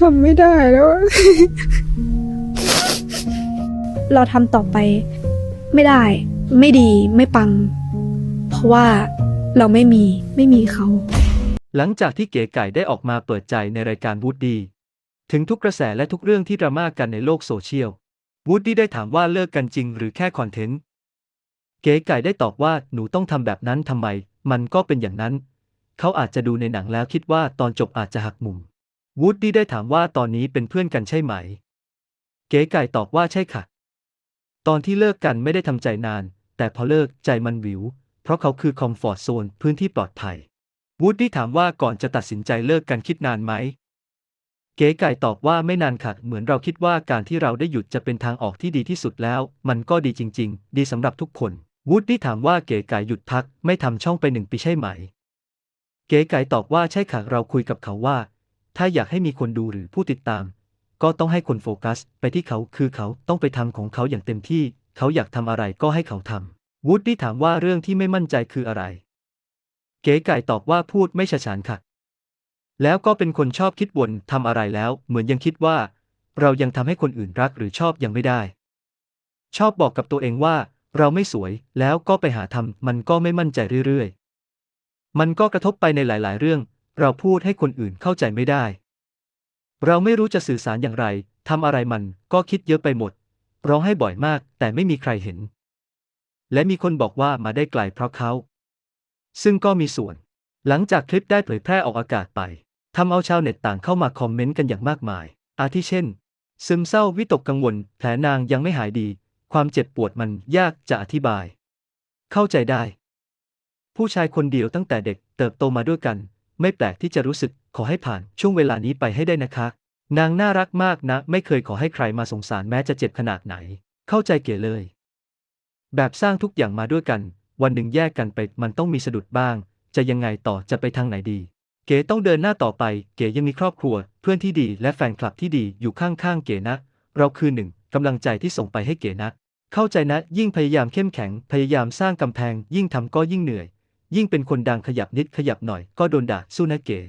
ทำไม่ได้แล้ว เราทำต่อไป ไม่ได้ ไม่ดีไม่ปัง เพราะว่าเราไม่มีไม่มีเขา หลังจากที่เก๋ไก่ได้ออกมาเปิดใจในรายการวูดดี้ถึงทุกกระแสและทุกเรื่องที่ดราม่ากันในโลกโซเชียลวูดดี้ได้ถามว่าเลิกกันจริงหรือแค่คอนเทนต์ เก๋ไก่ได้ตอบว่าหนูต้องทำแบบนั้นทำไม มันก็เป็นอย่างนั้น เขาอาจจะดูในหนังแล้วคิดว่าตอนจบอาจจะหักมุม วูดดี้ได้ถามว่าตอนนี้เป็นเพื่อนกันใช่ไหม เก๋ไก่ตอบว่าใช่ค่ะ ตอนที่เลิกกันไม่ได้ทำใจนาน แต่พอเลิกใจมันวิว เพราะเขาคือคอมฟอร์ทโซนพื้นที่ปลอดภัย วูดดี้ถามว่าก่อนจะตัดสินใจเลิกกันคิดนานไหม เก๋ไก่ตอบว่าไม่นานค่ะ เหมือนเราคิดว่าการที่เราได้หยุดจะเป็นทางออกที่ดีที่สุดแล้ว มันก็ดีจริง ๆ ดีสำหรับทุกคน วูดดี้ถามว่าเก๋ไก่หยุดพัก ไม่ทำช่องไปหนึ่งปีใช่ไหม เก๋ไก่ตอบว่าใช่ค่ะเราคุยกับเขาว่า ถ้าอยากให้มีคนดูหรือผู้ติดตาม ก็ต้องให้คนโฟกัส ไปที่เขาคือเขาต้องไปทำของเขาอย่างเต็มที่ เขาอยากทำอะไรก็ให้เขาทำวูดดี้ถามว่าเรื่องที่ไม่มั่นใจคืออะไร เก๋ไก่ตอบว่าพูดไม่ฉะฉานค่ะ แล้วก็เป็นคนชอบคิดวนทำอะไรแล้ว เหมือนยังคิดว่า เรายังทำให้คนอื่นรักหรือชอบยังไม่ได้ ชอบบอกกับตัวเองว่า เราไม่สวย แล้วก็ไปหาทำมันก็ไม่มั่นใจเรื่อยๆ มันก็กระทบไปในหลาย ๆ เรื่อง เราพูดให้คนอื่นเข้าใจไม่ได้ เราไม่รู้จะสื่อสารอย่างไรทำอะไรมันก็คิดเยอะไปหมด ร้องให้บ่อยมากแต่ไม่มีใครเห็น และมีคนบอกว่ามาได้ไกลเพราะเขา ซึ่งก็มีส่วน หลังจากคลิปได้เผยแพร่ออกอากาศไปทำเอาชาวเน็ตต่างเข้ามาคอมเมนต์กันอย่างมากมาย อาทิเช่น ซึมเศร้าวิตกกังวล แผลนางยังไม่หายดี ความเจ็บปวดมันยากจะอธิบาย เข้าใจได้ ผู้ชายคนเดียวตั้งแต่เด็กเติบโตมาด้วยกัน ไม่แปลกที่จะรู้สึกขอให้ผ่านช่วงเวลานี้ไปให้ได้นะคะ นางน่ารักมากนะ ไม่เคยขอให้ใครมาสงสารแม้จะเจ็บขนาดไหน เข้าใจเก๋เลย แบบสร้างทุกอย่างมาด้วยกัน วันหนึ่งแยกกันไปมันต้องมีสะดุดบ้าง จะยังไงต่อจะไปทางไหนดี เก๋ต้องเดินหน้าต่อไป เก๋ยังมีครอบครัว เพื่อนที่ดีและแฟนคลับที่ดีอยู่ข้างๆเก๋นะ เราคือหนึ่งกำลังใจที่ส่งไปให้เก๋นะ เข้าใจนะ ยิ่งพยายามเข้มแข็ง พยายามสร้างกำแพง ยิ่งทำก็ยิ่งเหนื่อย ยิ่งเป็นคนดังขยับนิดขยับหน่อยก็โดนด่าสู้นะเก๋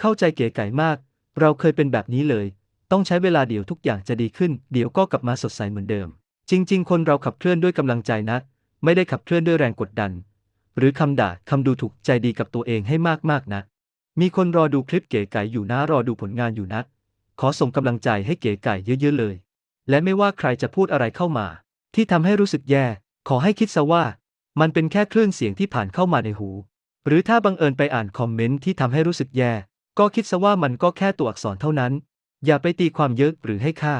เข้าใจเก๋ไก่มาก เราเคยเป็นแบบนี้เลย ต้องใช้เวลาเดี๋ยวทุกอย่างจะดีขึ้น เดี๋ยวก็กลับมาสดใสเหมือนเดิม จริง ๆ คนเราขับเคลื่อนด้วยกำลังใจนะ ไม่ได้ขับเคลื่อนด้วยแรงกดดัน หรือคำด่าคำดูถูกใจดีกับตัวเองให้มากๆนะ มีคนรอดูคลิปเก๋ไก่อยู่นะรอดูผลงานอยู่นะ ขอส่งกำลังใจให้เก๋ไก่เยอะๆเลย และไม่ว่าใครจะพูดอะไรเข้ามา ที่ทำให้รู้สึกแย่ ขอให้คิดซะว่า มันเป็นแค่คลื่นเสียงที่ผ่านเข้ามาในหู หรือถ้าบังเอิญไปอ่านคอมเมนต์ที่ทำให้รู้สึกแย่ ก็คิดซะว่ามันก็แค่ตัวอักษรเท่านั้น อย่าไปตีความเยอะหรือให้ค่า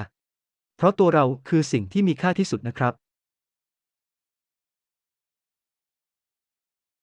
เพราะตัวเราคือสิ่งที่มีค่าที่สุดนะครับ